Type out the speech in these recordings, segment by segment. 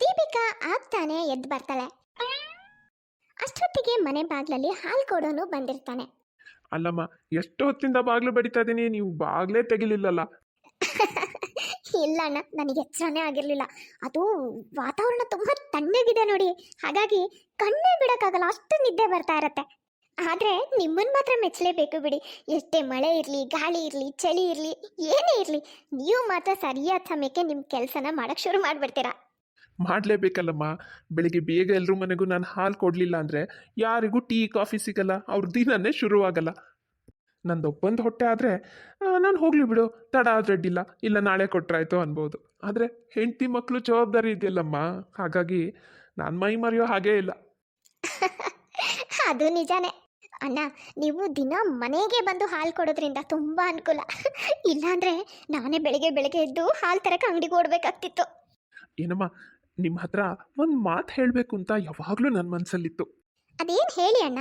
ದೀಪಿಕಾ ಆಗ್ತಾನೆ ಎದ್ದು ಬರ್ತಾಳೆ. ಅಷ್ಟೊತ್ತಿಗೆ ಮನೆ ಬಾಗ್ಲಲ್ಲಿ ಹಾಲು ಕೊಡೋನು ಬಂದಿರ್ತಾನೆ. ಅಲ್ಲಮ್ಮ ಎಷ್ಟು ಹೊತ್ತಿಂದ ಬಾಗ್ಲು ಬಡಿತಾ ಇದೀನಿ ನೀವು ಬಾಗ್ಲೇ ತೆಗಿಲಿಲ್ಲಲ್ಲ. ಇಲ್ಲ ಅಣ್ಣ ನನಗೆ ಎಚ್ಚರನೇ ಆಗಿರಲಿಲ್ಲ. ಅದು ವಾತಾವರಣ ತುಂಬಾ ತಣ್ಣಗಿದೆ ನೋಡಿ. ಹಾಗಾಗಿ ಕಣ್ಣೇ ಬಿಡಕ್ಕಾಗಲ್ಲ ಅಷ್ಟು ನಿದ್ದೆ ಬರ್ತಾ ಇರತ್ತೆ. ಆದ್ರೆ ನಿಮ್ಮನ್ ಮಾತ್ರ ಮೆಚ್ಚಲೇಬೇಕು ಬಿಡಿ. ಎಷ್ಟೇ ಮಳೆ ಇರಲಿ ಗಾಳಿ ಇರಲಿ ಚಳಿ ಇರಲಿ ಏನೇ ಇರಲಿ ನೀವು ಮಾತ್ರ ಸರಿಯಾದ ಸಮಯಕ್ಕೆ ನಿಮ್ಮ ಕೆಲ್ಸನ ಮಾಡಕ್ ಶುರು ಮಾಡ್ಬಿಡ್ತೀರಾ. ಮಾಡಲೇಬೇಕಲ್ಲಮ್ಮ? ಬೆಳಿಗ್ಗೆ ಬೇಗ ಎಲ್ಲರೂ ಮನೆಗೂ ನಾನು ಹಾಲು ಕೊಡಲಿಲ್ಲ ಅಂದರೆ ಯಾರಿಗೂ ಟೀ ಕಾಫಿ ಸಿಗಲ್ಲ. ಅವ್ರ ದಿನನೇ ಶುರುವಾಗಲ್ಲ. ನಂದು ಒಬ್ಬಂದು ಹೊಟ್ಟೆ ಆದರೆ ನಾನು ಹೋಗಲಿ ಬಿಡು. ತಡ ಆದ್ರೆ ಅಡ್ಡಿಲ್ಲ ಇಲ್ಲ ನಾಳೆ ಕೊಟ್ಟರಾಯ್ತು ಅನ್ಬೋದು. ಆದರೆ ಹೆಂಡತಿ ಮಕ್ಕಳು ಜವಾಬ್ದಾರಿ ಇದೆಯಲ್ಲಮ್ಮ? ಹಾಗಾಗಿ ನಾನು ಮೈ ಮರೆಯೋ ಹಾಗೇ ಇಲ್ಲ. ಅದು ನಿಜಾನೇ. ಅಣ್ಣ ನೀವು ದಿನ ಮನೆಗೆ ಬಂದು ಹಾಲು ಕೊಡೋದ್ರಿಂದ ತುಂಬ ಅನುಕೂಲ. ಇಲ್ಲಾಂದರೆ ನಾನೇ ಬೆಳಿಗ್ಗೆ ಬೆಳಿಗ್ಗೆ ಎದ್ದು ಹಾಲು ತರಕ್ಕೆ ಅಂಗಡಿಗೆ ಓಡಬೇಕಾಗ್ತಿತ್ತು. ಏನಮ್ಮ? ನಿಮ್ಮ ಹತ್ರ ಒಂದು ಮಾತು ಹೇಳಬೇಕು ಅಂತ ಯಾವಾಗಲೂ ನನ್ನ ಮನಸ್ಸಲ್ಲಿತ್ತು ಅದೇನ್ ಹೇಳಿ ಅಣ್ಣ?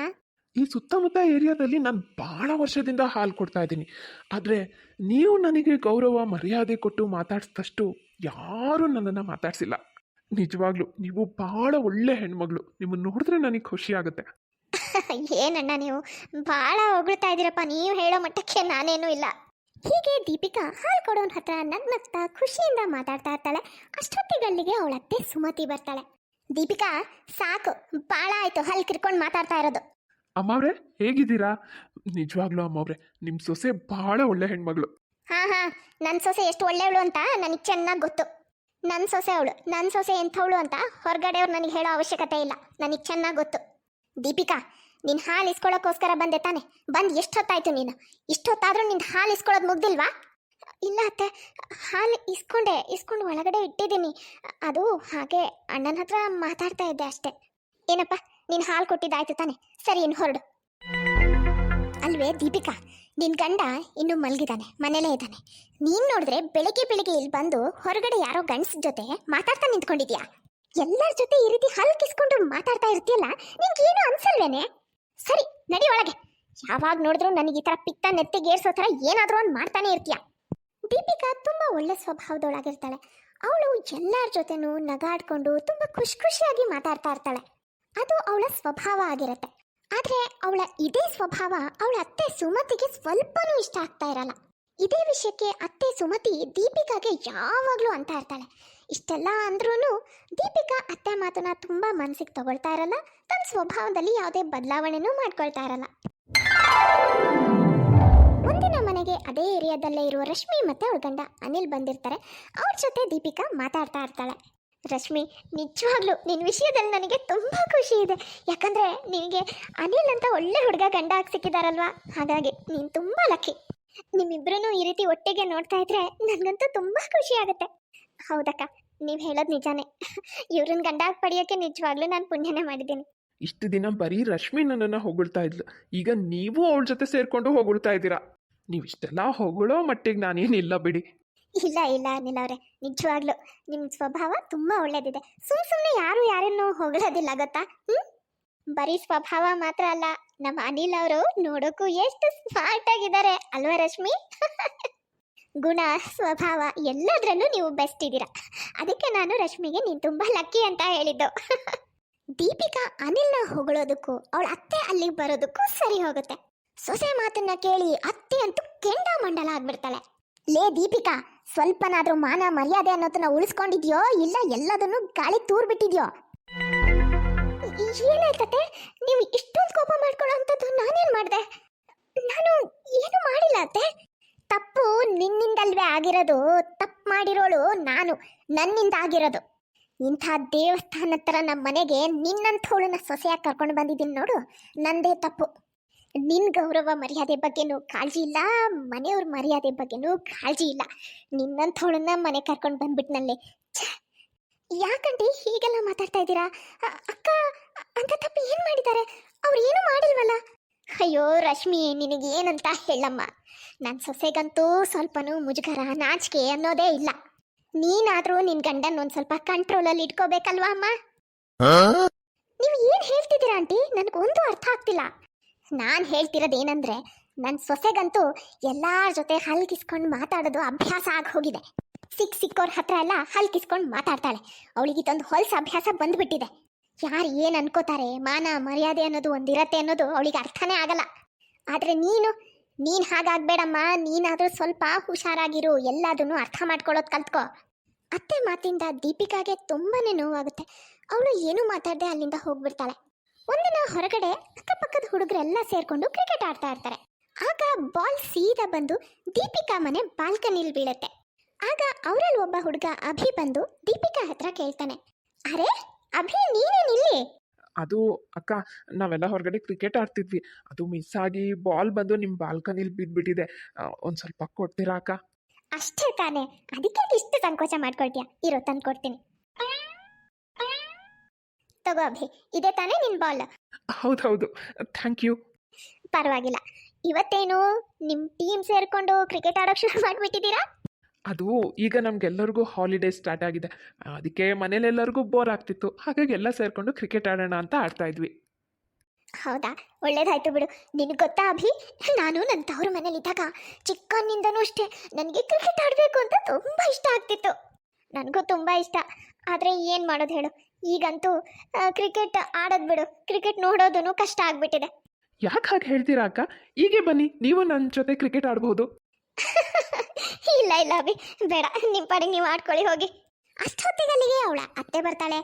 ಈ ಸುತ್ತಮುತ್ತ ಏರಿಯಾದಲ್ಲಿ ನಾನು ಭಾಳ ವರ್ಷದಿಂದ ಹಾಲು ಕೊಡ್ತಾ ಇದ್ದೀನಿ. ಆದರೆ ನೀವು ನನಗೆ ಗೌರವ ಮರ್ಯಾದೆ ಕೊಟ್ಟು ಮಾತಾಡ್ಸಿದಷ್ಟು ಯಾರೂ ನನ್ನನ್ನು ಮಾತಾಡಿಸಿಲ್ಲ. ನಿಜವಾಗ್ಲೂ ನೀವು ಭಾಳ ಒಳ್ಳೆ ಹೆಣ್ಮಗಳು. ನಿಮ್ಮನ್ನು ನೋಡಿದ್ರೆ ನನಗೆ ಖುಷಿ ಆಗುತ್ತೆ. ಏನಣ್ಣ ನೀವು? ಬಹಳ ಹೊಗಳ್ತಾ ಇದ್ದೀರಪ್ಪ ನೀವು ಹೇಳೋ ಮಟ್ಟಕ್ಕೆ ನಾನೇನು ಇಲ್ಲ. ಹೀಗೆ ದೀಪಿಕಾ ಹಾಲು ಕೊಡೋನ್ ಹತ್ರ ನಗ್ನಗ್ತಾ ಖುಷಿಯಿಂದ ಮಾತಾಡ್ತಾ ಇರ್ತಾಳೆ. ಅಷ್ಟೊತ್ತಿಗಲ್ಲಿಗೆ ಅವಳತ್ತೆ ಸುಮತಿ ಬರ್ತಾಳೆ. ದೀಪಿಕಾ ಸಾಕು ಬಾಳ ಆಯ್ತು ಹಲ್ ಕಿರ್ಕೊಂಡು ಮಾತಾಡ್ತಾ ಇರೋದು. ಅಮ್ಮವ್ರೆ ಹೇಗಿದ್ದೀರಾ? ನಿಜವಾಗ್ಲೂ ಅಮ್ಮವ್ರೆ ನಿಮ್ಮ ಸೊಸೆ ಬಹಳ ಒಳ್ಳೆ ಹೆಣ್ಮಗಳು. ಹಾ ಹಾ ನನ್ನ ಸೊಸೆ ಎಷ್ಟು ಒಳ್ಳೆಯವಳು ಅಂತ ನನಗೆ ಚೆನ್ನಾಗಿ ಗೊತ್ತು. ನನ್ನ ಸೊಸೆ ಅವಳು ನನ್ನ ಸೊಸೆ ಎಂಥವಳು ಅಂತ ಹೊರಗಡೆಯವ್ರು ನನಗೆ ಹೇಳೋ ಅವಶ್ಯಕತೆ ಇಲ್ಲ ನನಗೆ ಚೆನ್ನಾಗಿ ಗೊತ್ತು. ದೀಪಿಕಾ ನೀನು ಹಾಲು ಇಸ್ಕೊಳ್ಳೋಕ್ಕೋಸ್ಕರ ಬಂದೆ ತಾನೆ. ಬಂದು ಎಷ್ಟೊತ್ತಾಯ್ತು ನೀನು? ಇಷ್ಟೊತ್ತಾದ್ರೂ ನಿನ್ ಹಾಲು ಇಸ್ಕೊಳ್ಳೋದು ಮುಗ್ದಿಲ್ವಾ? ಇಲ್ಲ ಅತ್ತೆ, ಹಾಲು ಇಸ್ಕೊಂಡೆ, ಇಸ್ಕೊಂಡು ಒಳಗಡೆ ಇಟ್ಟಿದ್ದೀನಿ. ಅದು ಹಾಗೆ ಅಣ್ಣನ ಹತ್ರ ಮಾತಾಡ್ತಾ ಇದ್ದೆ ಅಷ್ಟೇ. ಏನಪ್ಪ, ನೀನು ಹಾಲು ಕೊಟ್ಟಿದ್ದಾಯ್ತು ತಾನೆ. ಸರಿ, ಇನ್ನು ಹೊರಡು. ಅಲ್ವೇ, ದೀಪಿಕಾ, ನಿನ್ ಗಂಡ ಇನ್ನು ಮಲಗಿದಾನೆ ಮನೇಲೇ ಇದ್ದಾನೆ ನೀನ್ ನೋಡಿದ್ರೆ ಬೆಳಿಗ್ಗೆ ಬೆಳಿಗ್ಗೆ ಇಲ್ಲಿ ಬಂದು ಹೊರಗಡೆ ಯಾರೋ ಗಂಡ್ಸ್ ಜೊತೆ ಮಾತಾಡ್ತಾ ನಿಂತ್ಕೊಂಡಿದ್ಯಾ? ಎಲ್ಲರ ಜೊತೆ ಈ ರೀತಿ ಹಲ್ಕಿಸ್ಕೊಂಡು ಮಾತಾಡ್ತಾ ಇರ್ತೀಯಲ್ಲ, ನಿನ್ಗೇನು ಅನ್ಸಲ್ವೇನೆ? ಸರಿ, ನಡಿ ಒಳಗೆ. ಯಾವಾಗ ನೋಡಿದ್ರು ನನಗೆ ಈ ತರ ಪಿತ್ತ ನೆತ್ತಿಗೇರ್ಸೋ ತರ ಏನಾದರೂ ಒಂದು ಮಾಡ್ತಾನೆ ಇರ್ತೀಯ. ದೀಪಿಕಾ ತುಂಬಾ ಒಳ್ಳೆ ಸ್ವಭಾವದೊಳಗಿರ್ತಾಳೆ. ಅವಳು ಎಲ್ಲರ ಜೊತೆನೂ ನಗಾಡ್ಕೊಂಡು ತುಂಬಾ ಖುಷಿ ಖುಷಿಯಾಗಿ ಮಾತಾಡ್ತಾ ಇರ್ತಾಳೆ. ಅದು ಅವಳ ಸ್ವಭಾವ ಆಗಿರತ್ತೆ. ಆದ್ರೆ ಅವಳ ಇದೇ ಸ್ವಭಾವ ಅವಳ ಅತ್ತೆ ಸುಮತಿಗೆ ಸ್ವಲ್ಪನೂ ಇಷ್ಟ ಆಗ್ತಾ ಇರಲ್ಲ. ಇದೇ ವಿಷಯಕ್ಕೆ ಅತ್ತೆ ಸುಮತಿ ದೀಪಿಕಾಗೆ ಯಾವಾಗಲೂ ಅಂತ ಇರ್ತಾಳೆ. ಇಷ್ಟೆಲ್ಲ ಅಂದ್ರೂ ದೀಪಿಕಾ ಅತ್ತೆ ಮಾತನ್ನ ತುಂಬ ಮನಸ್ಸಿಗೆ ತಗೊಳ್ತಾ ಇರಲ್ಲ ತನ್ನ ಸ್ವಭಾವದಲ್ಲಿ ಯಾವುದೇ ಬದಲಾವಣೆನೂ ಮಾಡ್ಕೊಳ್ತಾ ಇರಲ್ಲ. ಮುಂದಿನ ಮನೆಗೆ ಅದೇ ಏರಿಯಾದಲ್ಲೇ ಇರುವ ರಶ್ಮಿ ಮತ್ತೆ ಅವಳ ಗಂಡ ಅನಿಲ್ ಬಂದಿರ್ತಾರೆ. ಅವ್ರ ಜೊತೆ ದೀಪಿಕಾ ಮಾತಾಡ್ತಾ ಇರ್ತಾಳೆ. ರಶ್ಮಿ, ನಿಜವಾಗ್ಲೂ ನಿನ್ನ ವಿಷಯದಲ್ಲಿ ನನಗೆ ತುಂಬ ಖುಷಿ ಇದೆ. ಯಾಕಂದ್ರೆ ನಿನಗೆ ಅನಿಲ್ ಅಂತ ಒಳ್ಳೆ ಹುಡುಗ ಗಂಡ ಹಾಕಿ ಸಿಕ್ಕಿದಾರಲ್ವಾ? ಹಾಗಾಗಿ ನೀನು ತುಂಬ ಲಕ್ಕಿ ನಿಮ್ಮಿಬ್ಬರೂ ಈ ರೀತಿ ಒಟ್ಟಿಗೆ ನೋಡ್ತಾ ಇದ್ರೆ ನನಗಂತೂ ತುಂಬ ಖುಷಿ ಆಗುತ್ತೆ. ಹೌದಕ್ಕ ನೀವು ಹೇಳೋದು ನಿಜಾನೇ. ಇವ್ರನ್ನ ಗಂಡ ಪಡಿಯಕ್ಕೆ ನಿಜವಾಗ್ಲೂ ನಾನು ಪುಣ್ಯನೇ ಮಾಡಿದ್ದೀನಿ. ಇಷ್ಟು ದಿನ ಬರೀ ರಶ್ಮಿ ನನ್ನನ್ನು ಹೊಗಳ್ತಾ ಇದ್ಲು. ಈಗ ನೀವು ಅವಳ ಜೊತೆ ಸೇರ್ಕೊಂಡು ಹೊಗಳ್ತಾ ಇದ್ದೀರಾ? ನೀವು ಇಷ್ಟೆಲ್ಲ ಹೊಗಳೋ ಮಟ್ಟಿಗೆ ನಾನೇನಿಲ್ಲ ಬಿಡಿ. ಇಲ್ಲ ಇಲ್ಲ ಅನಿಲ್ ಅವರೇ ನಿಜವಾಗ್ಲೂ. ನಿಮ್ಮ ಸ್ವಭಾವ ತುಂಬಾ ಒಳ್ಳೇದಿದೆ. ಸುಮ್ ಸುಮ್ಮನೆ ಯಾರು ಯಾರನ್ನು ಹೊಗಳೋದಿಲ್ಲ ಗೊತ್ತಾ? ಹ್ಮ್? ಬರೀ ಸ್ವಭಾವ ಮಾತ್ರ ಅಲ್ಲ ನಮ್ಮ ಅನಿಲ್ ಅವರು ನೋಡೋಕ್ಕೂ ಎಷ್ಟು ಸ್ಮಾರ್ಟ್ ಆಗಿದ್ದಾರೆ ಅಲ್ವಾ ರಶ್ಮಿ? ಗುಣ, ಸ್ವಭಾವ ಎಲ್ಲದರಲ್ಲೂ ನೀವು ಬೆಸ್ಟ್ ಇದ್ದೀರಾ. ಅದಕ್ಕೆ ನಾನು ರಶ್ಮಿಗೆ ನೀನು ತುಂಬಾ ಲಕ್ಕಿ ಅಂತ ಹೇಳಿದ್ದು. ದೀಪಿಕಾ ಅನಿಲ್ನ ಹೊಗಳೋದಕ್ಕೂ, ಅವಳ ಅತ್ತೆ ಅಲ್ಲಿಗೆ ಬರೋದಕ್ಕೂ ಸರಿ ಹೋಗುತ್ತೆ. ಸೊಸೆ ಮಾತನ್ನ ಕೇಳಿ ಅತ್ತೆ ಅಂತೂ ಕೆಂಡ ಮಂಡಲ ಆಗ್ಬಿಡ್ತಾಳೆ. ಲೇ ದೀಪಿಕಾ, ಸ್ವಲ್ಪನಾದ್ರೂ ಮಾನ, ಮರ್ಯಾದೆ ಅನ್ನೋದನ್ನ ಉಳಿಸ್ಕೊಂಡಿದ್ಯೋ, ಇಲ್ಲ ಎಲ್ಲದನ್ನು ಗಾಳಿ ತೂರ್ ಬಿಟ್ಟಿದ್ಯೋ ಏನಾಯ್ತತೆ ನೀವು ಇಷ್ಟೊಂದು ಕೋಪ ಮಾಡ್ಕೊಳ್ಳೋ ಅಂಥದ್ದು ನಾನೇನ್ ಮಾಡಿದೆ? ನಾನು ಏನು ಮಾಡಿಲ್ಲ ಅತ್ತೆ? ತಪ್ಪು ನಿನ್ನಿಂದಲ್ವೇ ಆಗಿರೋದು, ತಪ್ಪು ಮಾಡಿರೋಳು ನಾನು, ನನ್ನಿಂದ ಆಗಿರೋದು. ಇಂಥ ದೇವಸ್ಥಾನ ಹತ್ರ ನಮ್ಮ ಮನೆಗೆ ನಿನ್ನಂಥವಳನ್ನ ಸೊಸೆಯಾಗಿ ಕರ್ಕೊಂಡು ಬಂದಿದ್ದೀನಿ ನೋಡು, ನಂದೇ ತಪ್ಪು. ನಿನ್ನ ಗೌರವ ಮರ್ಯಾದೆ ಬಗ್ಗೆನೂ ಕಾಳಜಿ ಇಲ್ಲ, ಮನೆಯವ್ರ ಮರ್ಯಾದೆ ಬಗ್ಗೆನೂ ಕಾಳಜಿ ಇಲ್ಲ. ನಿನ್ನಂಥವಳನ್ನ ಮನೆ ಕರ್ಕೊಂಡು ಬಂದ್ಬಿಟ್ನಲ್ಲಿ. ಯಾಕಂಟಿ ಹೀಗೆಲ್ಲ ಮಾತಾಡ್ತಾ ಇದ್ದೀರಾ? ಅಕ್ಕ ಅಂತ ತಪ್ಪು ಏನು ಮಾಡಿದ್ದಾರೆ? ಅವ್ರು ಏನು ಮಾಡಿಲ್ವಲ್ಲ? ಅಯ್ಯೋ ರಶ್ಮಿ ನಿನಗೇನಂತ ಹೇಳಮ್ಮ. ನನ್ನ ಸೊಸೆಗಂತೂ ಸ್ವಲ್ಪನೂ ಮುಜುಗರ ನಾಚಿಕೆ ಅನ್ನೋದೇ ಇಲ್ಲ. ನೀನಾದರೂ ನಿನ್ನ ಗಂಡನ ಒಂದ್ ಸ್ವಲ್ಪ ಕಂಟ್ರೋಲಲ್ಲಿ ಇಟ್ಕೋಬೇಕಲ್ವಾ ಅಮ್ಮ? ನೀವು ಏನು ಹೇಳ್ತಿದ್ದೀರಾ ಆಂಟಿ? ನನಗೊಂದು ಅರ್ಥ ಆಗ್ತಿಲ್ಲ. ನಾನು ಹೇಳ್ತಿರೋದೇನಂದ್ರೆ ನನ್ನ ಸೊಸೆಗಂತೂ ಎಲ್ಲಾರ ಜೊತೆ ಹಲ್ಕಿಸ್ಕೊಂಡ್ ಮಾತಾಡೋದು ಅಭ್ಯಾಸ ಆಗಿ ಹೋಗಿದೆ ಸಿಕ್ ಸಿಕ್ಕೋರ್ ಹತ್ರ ಎಲ್ಲ ಹಲ್ಕಿಸ್ಕೊಂಡು ಮಾತಾಡ್ತಾಳೆ. ಅವಳಿಗೆ ಇದೊಂದು ಹೊಲ್ಸ ಅಭ್ಯಾಸ ಬಂದ್ಬಿಟ್ಟಿದೆ. ಯಾರು ಏನು ಅನ್ಕೋತಾರೆ? ಮಾನ, ಮರ್ಯಾದೆ ಅನ್ನೋದು ಒಂದಿರತ್ತೆ ಅನ್ನೋದು ಅವಳಿಗೆ ಅರ್ಥನೇ ಆಗಲ್ಲ. ಆದ್ರೆ ನೀನು ನೀನು ಹಾಗಾಗಬೇಡಮ್ಮ. ನೀನಾದರೂ ಸ್ವಲ್ಪ ಹುಷಾರಾಗಿರು. ಎಲ್ಲದನ್ನು ಅರ್ಥ ಮಾಡ್ಕೊಳ್ಳೋದು ಕಲ್ತ್ಕೋ. ಅತ್ತೆ ಮಾತಿಂದ ದೀಪಿಕಾಗೆ ತುಂಬಾನೇ ನೋವಾಗುತ್ತೆ. ಅವಳು ಏನೂ ಮಾತಾಡದೆ ಅಲ್ಲಿಂದ ಹೋಗ್ಬಿಡ್ತಾಳೆ. ಒಂದಿನ ಹೊರಗಡೆ ಅಕ್ಕಪಕ್ಕದ ಹುಡುಗರೆಲ್ಲ ಸೇರ್ಕೊಂಡು ಕ್ರಿಕೆಟ್ ಆಡ್ತಾ ಇರ್ತಾರೆ. ಆಗ ಬಾಲ್ ಸೀದಾ ಬಂದು ದೀಪಿಕಾ ಮನೆ ಬಾಲ್ಕನಿಲ್ ಬೀಳುತ್ತೆ. ಆಗ ಅವರಲ್ಲಿ ಒಬ್ಬ ಹುಡುಗ ಅಭಿ ಬಂದು ದೀಪಿಕಾ ಹತ್ರ ಕೇಳ್ತಾನೆ. ಅರೆ ಅಭಿ ನೀನೇನಿಲ್ಲಿ ಅದು ಅಕ್ಕ ನಾವೆಲ್ಲ ಹೊರಗಡೆ ಕ್ರಿಕೆಟ್ ಆಡ್ತಿದ್ವಿ. ಅದು ಮಿಸ್ ಆಗಿ ಬಾಲ್ ಬಂದು ನಿಮ್ಮ ಬಾಲ್ಕನಿಲಿ ಬಿದ್ಬಿಟ್ಟಿದೆ. ಒಂದು ಸ್ವಲ್ಪ ಕೊಡ್ತೀರಾ ಅಕ್ಕ? ಅಷ್ಟೇ ತಾನೇ. ಅದಕ್ಕೆ ಇಷ್ಟು ಸಂಕೋಚ ಮಾಡ್ಕೊಳ್ತೀಯ? ಇರೋ ತಂದು ಕೊಡ್ತೀನಿ. ತಗೋ ಅಭಿ ಇದೇ ತಾನೇ ನಿನ್ ಬಾಲ್ ಹೌದು ಹೌದು ಥ್ಯಾಂಕ್ ಯು ಪರವಾಗಿಲ್ಲ. ಇವತ್ತೇನು ನಿಮ್ ಟೀಮ್ ಸೇರ್ಕೊಂಡು ಕ್ರಿಕೆಟ್ ಆಡೋಕ್ ಶುರು ಮಾಡ್ಬಿಟ್ಟಿದ್ದೀರಾ? ಅದು ಈಗ ನಮಗೆಲ್ಲರಿಗೂ ಹಾಲಿಡೇ ಸ್ಟಾರ್ಟ್ ಆಗಿದೆ. ಅದಕ್ಕೆ ಮನೇಲೆಲ್ಲರಿಗೂ ಬೋರ್ ಆಗ್ತಿತ್ತು. ಹಾಗಾಗಿ ಎಲ್ಲ ಸೇರ್ಕೊಂಡು ಕ್ರಿಕೆಟ್ ಆಡೋಣ ಅಂತ ಆಡ್ತಾ ಇದ್ವಿ. ಹೌದಾ? ಒಳ್ಳೇದಾಯ್ತು ಬಿಡು. ನಿನಗೆ ಗೊತ್ತಾ ಅಭಿ? ನಾನು ನನ್ನ ತವರು ಮನೇಲಿದ್ದಾಗ ಚಿಕ್ಕನ್ನಿಂದನೂ ಅಷ್ಟೇ ನನಗೆ ಕ್ರಿಕೆಟ್ ಆಡಬೇಕು ಅಂತ ತುಂಬ ಇಷ್ಟ ಆಗ್ತಿತ್ತು. ನನಗೂ ತುಂಬ ಇಷ್ಟ. ಆದರೆ ಏನು ಮಾಡೋದು ಹೇಳು? ಈಗಂತೂ ಕ್ರಿಕೆಟ್ ಆಡೋದು ಬಿಡು. ಕ್ರಿಕೆಟ್ ನೋಡೋದೂ ಕಷ್ಟ ಆಗ್ಬಿಟ್ಟಿದೆ. ಯಾಕೆ ಹಾಗೆ ಹೇಳ್ತೀರಾ ಅಕ್ಕ? ಹೀಗೆ ಬನ್ನಿ. ನೀವು ನನ್ನ ಜೊತೆ ಕ್ರಿಕೆಟ್ ಆಡ್ಬೋದು. ಇಲ್ಲ ಇಲ್ಲ ಅಭಿ ಬೇಡ. ನಿಮ್ಮ ಪಾಡಿಗೆ ನೀವು ಆಡ್ಕೊಳ್ಳಿ ಹೋಗಿ. ಅಷ್ಟೊತ್ತಿಗಲ್ಲಿಗೆ ಅವಳ ಅತ್ತೆ ಬರ್ತಾಳೆ.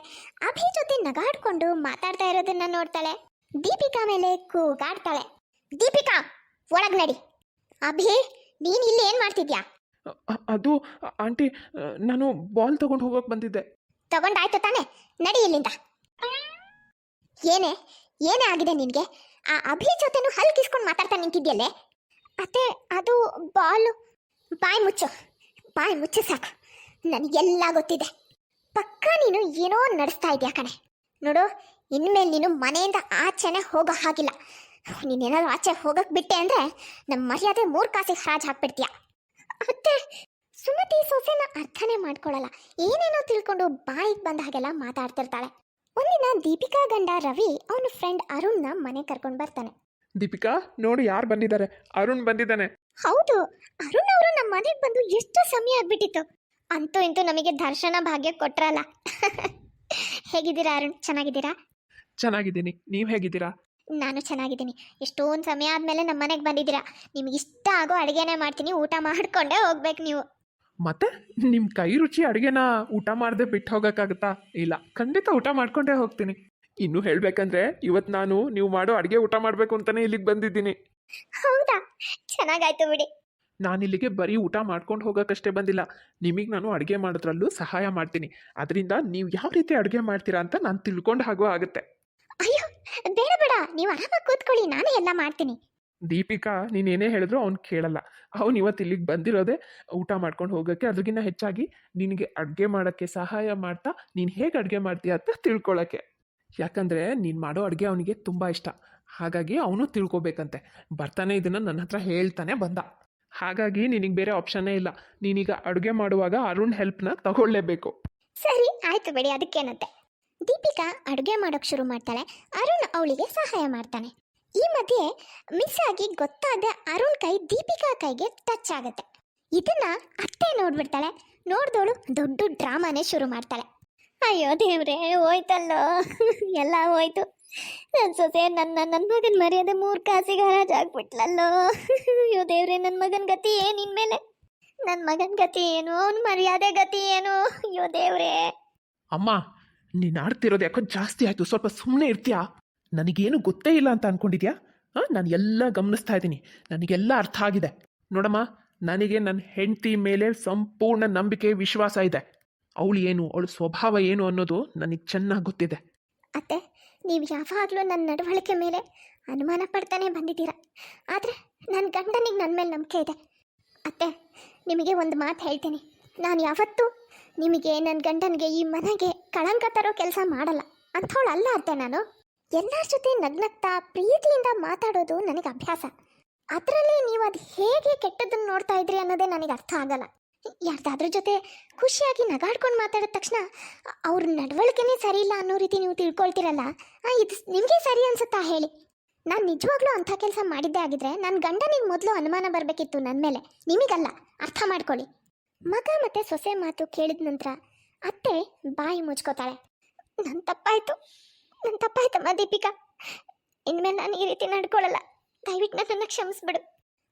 ಅಭಿ ಜೊತೆ ನಗಾಡ್ಕೊಂಡು ಮಾತಾಡ್ತಾ ಇರೋದನ್ನ ನೋಡ್ತಾಳೆ. ದೀಪಿಕಾ ಮೇಲೆ ಕೂಗಾಡ್ತಾಳೆ. ದೀಪಿಕಾ ಒಳಗ್ ನಡಿ. ಅಭಿ ನೀನ್ ಇಲ್ಲಿ ಏನ್ ಮಾಡ್ತಿದ್ಯಾ? ಅ- ಅದು ಆಂಟಿ ನಾನು ಬಾಲ್ ತಗೊಂಡು ಹೋಗೋಕೆ ಬಂದಿದ್ದೆ. ತಗೊಂಡಾಯ್ತು ತಾನೆ. ನಡಿ ಇಲ್ಲಿಂದ. ಏನೇ ಏನೇ ಆಗಿದೆ ನಿನ್ಗೆ? ಆ ಅಭಿ ಜೊತೆನು ಹಲ್ ಕಿಸ್ಕೊಂಡು ಮಾತಾಡ್ತಾ ನಿಂತಿದ್ಯಲ್ಲೇ? ಅತ್ತೆ ಅದು ಬಾಲು ಬಾಯಿ ಮುಚ್ಚು. ಬಾಯಿ ಮುಚ್ಚು ಸಾಕು. ನನಗೆಲ್ಲ ಗೊತ್ತಿದೆ. ಪಕ್ಕ ನೀನು ಏನೋ ನಡೆಸ್ತಾ ಇದೆಯಾ ಕಣೆ. ನೋಡು, ಇನ್ಮೇಲೆ ನೀನು ಮನೆಯಿಂದ ಆಚೆನೆ ಹೋಗೋ ಹಾಗಿಲ್ಲ. ನೀನೇನಾದ್ರು ಆಚೆ ಹೋಗಕ್ ಬಿಟ್ಟೆ ಅಂದ್ರೆ ನಮ್ಮ ಮರ್ಯಾದೆ ಮೂರ್ ಕಾಸಿಗೆ ಹರಾಜ್ ಹಾಕ್ಬಿಡ್ತೀಯ. ಅತ್ತೆ, ಸುಮತಿ ಸೊಸೆನ ಅರ್ಥನೇ ಮಾಡ್ಕೊಳ್ಳಲ್ಲ ಏನೇನೋ ತಿಳ್ಕೊಂಡು ಬಾಯಿಗೆ ಬಂದ ಹಾಗೆಲ್ಲ ಮಾತಾಡ್ತಿರ್ತಾಳೆ. ಒಂದಿನ ದೀಪಿಕಾ ಗಂಡ ರವಿ ಅವನ ಫ್ರೆಂಡ್ ಅರುಣ್ನ ಮನೆ ಕರ್ಕೊಂಡು ಬರ್ತಾನೆ. ದೀಪಿಕಾ, ನೋಡು ಯಾರು ಬಂದಿದ್ದಾರೆ. ಅರುಣ್ ಬಂದಿದ್ದಾನೆ. ಹೌದು ಅರುಣ್ ಅವರು ನಮ್ಮ ಮನೆಗೆ ಬಂದು ಎಷ್ಟು ಸಮಯ ಆಗ್ಬಿಟ್ಟಿತ್ತು. ಅಂತೂ ಇಂತೂ ನಮಗೆ ದರ್ಶನ ಭಾಗ್ಯ ಕೊಟ್ರಲ್ಲ. ಹೇಗಿದ್ದೀರಾ ಅರುಣ್ ಚೆನ್ನಾಗಿದ್ದೀರಾ? ಚೆನ್ನಾಗಿದ್ದೀನಿ ನೀವು ಹೇಗಿದ್ದೀರಾ? ನಾನು ಚೆನ್ನಾಗಿದ್ದೀನಿ. ಎಷ್ಟೊಂದು ಸಮಯ ಆದಮೇಲೆ ನಮ್ಮ ಮನೆಗೆ ಬಂದಿದ್ದೀರಾ. ನಿಮ್ಗೆ ಇಷ್ಟ ಆಗೋ ಅಡುಗೆನೇ ಮಾಡ್ತೀನಿ ಊಟ ಮಾಡ್ಕೊಂಡೇ ಹೋಗ್ಬೇಕು ನೀವು. ಮತ್ತೆ ನಿಮ್ಮ ಕೈ ರುಚಿ ಅಡುಗೆನ ಊಟ ಮಾಡದೆ ಬಿಟ್ಟು ಹೋಗೋಕ್ಕಾಗುತ್ತಾ? ಇಲ್ಲ ಖಂಡಿತ ಊಟ ಮಾಡ್ಕೊಂಡೇ ಹೋಗ್ತೀನಿ. ಇನ್ನು ಹೇಳಬೇಕಂದ್ರೆ ಇವತ್ತು ನಾನು ನೀವು ಮಾಡೋ ಅಡುಗೆ ಊಟ ಮಾಡಬೇಕು ಅಂತಲೇ ಇಲ್ಲಿಗೆ ಬಂದಿದ್ದೀನಿ. ಹೌದಾ? ಚೆನ್ನಾಗಾಯ್ತು ಬಿಡಿ. ನಾನಿಲ್ಲಿಗೆ ಬರೀ ಊಟ ಮಾಡ್ಕೊಂಡು ಹೋಗೋಕ್ಕಷ್ಟೇ ಬಂದಿಲ್ಲ. ನಿಮಗೆ ನಾನು ಅಡುಗೆ ಮಾಡೋದ್ರಲ್ಲೂ ಸಹಾಯ ಮಾಡ್ತೀನಿ. ಅದರಿಂದ ನೀವು ಯಾವ ರೀತಿ ಅಡುಗೆ ಮಾಡ್ತೀರಾ ಅಂತ ನಾನು ತಿಳ್ಕೊಂಡು ಹಾಗೂ ಆಗುತ್ತೆ. ಅಯ್ಯೋ ಬೇಡ ಬೇಡ. ನೀವು ಆರಾಮಾಗಿ ಕೂತ್ಕೊಳ್ಳಿ. ನಾನು ಎಲ್ಲ ಮಾಡ್ತೀನಿ. ದೀಪಿಕಾ ನೀನು ಏನೇ ಹೇಳಿದ್ರು ಅವ್ನು ಕೇಳಲ್ಲ. ಅವನು ಇವತ್ತು ಇಲ್ಲಿಗೆ ಬಂದಿರೋದೆ ಊಟ ಮಾಡ್ಕೊಂಡು ಹೋಗೋಕ್ಕೆ ಅದ್ರಗಿನ್ನ ಹೆಚ್ಚಾಗಿ ನಿನಗೆ ಅಡುಗೆ ಮಾಡೋಕ್ಕೆ ಸಹಾಯ ಮಾಡ್ತಾ ನೀನು ಹೇಗೆ ಅಡುಗೆ ಮಾಡ್ತೀಯ ಅಂತ ತಿಳ್ಕೊಳ್ಳೋಕ್ಕೆ ಯಾಕಂದರೆ ನೀನು ಮಾಡೋ ಅಡುಗೆ ಅವನಿಗೆ ತುಂಬ ಇಷ್ಟ. ಹಾಗಾಗಿ ಅವನು ತಿಳ್ಕೊಬೇಕಂತೆ. ಬರ್ತಾನೆ ಇದನ್ನು ನನ್ನ ಹತ್ರ ಹೇಳ್ತಾನೆ ಬಂದ. ಹಾಗಾಗಿ ನಿನಗೆ ಬೇರೆ ಆಪ್ಷನ್ನೇ ಇಲ್ಲ. ನೀನೀಗ ಅಡುಗೆ ಮಾಡುವಾಗ ಅರುಣ್ ಹೆಲ್ಪ್ನ ತಗೊಳ್ಳೇಬೇಕು ಸರಿ, ಆಯ್ತು ಬಿಡಿ, ಅದಕ್ಕೇನಂತೆ. ದೀಪಿಕಾ ಅಡುಗೆ ಮಾಡೋಕ್ ಶುರು ಮಾಡ್ತಾಳೆ. ಅರುಣ್ ಅವಳಿಗೆ ಸಹಾಯ ಮಾಡ್ತಾನೆ. ಈ ಮಧ್ಯೆ ಮಿಸ್ ಆಗಿ ಗೊತ್ತಾದ ಅರುಣ್ ಕೈ ದೀಪಿಕಾ ಕೈಗೆ ಟಚ್ ಆಗುತ್ತೆ. ಇದನ್ನ ಅತ್ತೆ ನೋಡ್ಬಿಡ್ತಾಳೆ. ನೋಡ್ದೋಳು ದೊಡ್ಡ ಡ್ರಾಮಾನೇ ಶುರು ಮಾಡ್ತಾಳೆ. ಅಯ್ಯೋ ದೇವ್ರೆ, ಹೋಯ್ತಲ್ಲೋ. ಎಲ್ಲ ಹೋಯ್ತು. ನನ್ನ ಸೊಸೆ ನನ್ನ ನನ್ನ ಮಗನ ಮರ್ಯಾದೆ ಮೂರು ಕಾಸಿಗೆ ಹರಾಜ್ ಆಗ್ಬಿಟ್ಲಲ್ಲೋ? ಅಯ್ಯೋ ದೇವ್ರೆ ನನ್ನ ಮಗನ ಗತಿ ಏನು ಇನ್ಮೇಲೆ? ನನ್ನ ಮಗನ ಗತಿ ಏನು? ಅವನ ಮರ್ಯಾದೆ ಗತಿ ಏನು? ಅಯ್ಯೋ ದೇವ್ರೆ. ಅಮ್ಮ ನೀನು ಆಡ್ತಿರೋದು ಯಾಕೋ ಜಾಸ್ತಿ ಆಯಿತು ಸ್ವಲ್ಪ ಸುಮ್ಮನೆ ಇರ್ತೀಯಾ? ನನಗೇನು ಗೊತ್ತೇ ಇಲ್ಲ ಅಂತ ಅನ್ಕೊಂಡಿದ್ಯಾ? ಹಾಂ ನಾನು ಎಲ್ಲ ಗಮನಿಸ್ತಾ ಇದ್ದೀನಿ ನನಗೆಲ್ಲ ಅರ್ಥ ಆಗಿದೆ. ನೋಡಮ್ಮ ನನಗೆ ನನ್ನ ಹೆಂಡತಿ ಮೇಲೆ ಸಂಪೂರ್ಣ ನಂಬಿಕೆ ವಿಶ್ವಾಸ ಇದೆ. ಅವಳು ಏನು ಅವಳ ಸ್ವಭಾವ ಏನು ಅನ್ನೋದು ನನಗೆ ಚೆನ್ನಾಗಿ ಗೊತ್ತಿದೆ. ಅತ್ತೆ ನೀವು ಯಾವಾಗಲೂ ನನ್ನ ನಡವಳಿಕೆ ಮೇಲೆ ಅನುಮಾನ ಪಡ್ತಾನೆ ಬಂದಿದ್ದೀರಾ? ಆದರೆ ನನ್ನ ಗಂಡನಿಗೆ ನನ್ನ ಮೇಲೆ ನಂಬಿಕೆ ಇದೆ. ಅತ್ತೆ, ನಿಮಗೆ ಒಂದು ಮಾತು ಹೇಳ್ತೀನಿ. ನಾನು ಯಾವತ್ತೂ ನಿಮಗೆ ನನ್ನ ಗಂಡನಿಗೆ ಈ ಮನೆಗೆ ಕಳಂಕ ತರೋ ಕೆಲಸ ಮಾಡಲ್ಲ. ಅಂಥವಳು ಅಲ್ಲ ಅತ್ತೆ ನಾನು. ಎಲ್ಲರ ಜೊತೆ ನಗ್ನಗ್ತಾ ಪ್ರೀತಿಯಿಂದ ಮಾತಾಡೋದು ನನಗೆ ಅಭ್ಯಾಸ. ಅದರಲ್ಲಿ ನೀವು ಅದು ಹೇಗೆ ಕೆಟ್ಟದ್ದನ್ನು ನೋಡ್ತಾ ಇದ್ರಿ ಅನ್ನೋದೇ ನನಗೆ ಅರ್ಥ ಆಗಲ್ಲ. ಯಾರ್ದಾದ್ರ ಜೊತೆ ಖುಷಿಯಾಗಿ ನಗಾಡ್ಕೊಂಡು ಮಾತಾಡಿದ ತಕ್ಷಣ ಅವ್ರ ನಡವಳಿಕೆನೇ ಸರಿ ಇಲ್ಲ ಅನ್ನೋ ರೀತಿ ನೀವು ತಿಳ್ಕೊಳ್ತೀರಲ್ಲ? ಇದು ನಿಮಗೆ ಸರಿ ಅನ್ಸುತ್ತಾ ಹೇಳಿ? ನಾನು ನಿಜವಾಗ್ಲೂ ಅಂಥ ಕೆಲಸ ಮಾಡಿದ್ದೇ ಆಗಿದ್ರೆ ನನ್ನ ಗಂಡನಿಗೆ ಮೊದಲು ಅನುಮಾನ ಬರಬೇಕಿತ್ತು ನನ್ನ ಮೇಲೆ. ನಿಮಗಲ್ಲ. ಅರ್ಥ ಮಾಡ್ಕೊಳ್ಳಿ. ಮಗ ಮತ್ತೆ ಸೊಸೆ ಮಾತು ಕೇಳಿದ ನಂತರ ಅತ್ತೆ ಬಾಯಿ ಮುಚ್ಕೋತಾಳೆ. ನನ್ನ ತಪ್ಪಾಯ್ತು. ನನ್ನ ತಪ್ಪಾಯ್ತಮ್ಮ ದೀಪಿಕಾ. ಇನ್ಮೇಲೆ ನಾನು ಈ ರೀತಿ ನಡ್ಕೊಳ್ಳಲ್ಲ ದಯವಿಟ್ಟು ನನ್ನನ್ನು ಕ್ಷಮಿಸ್ಬಿಡು.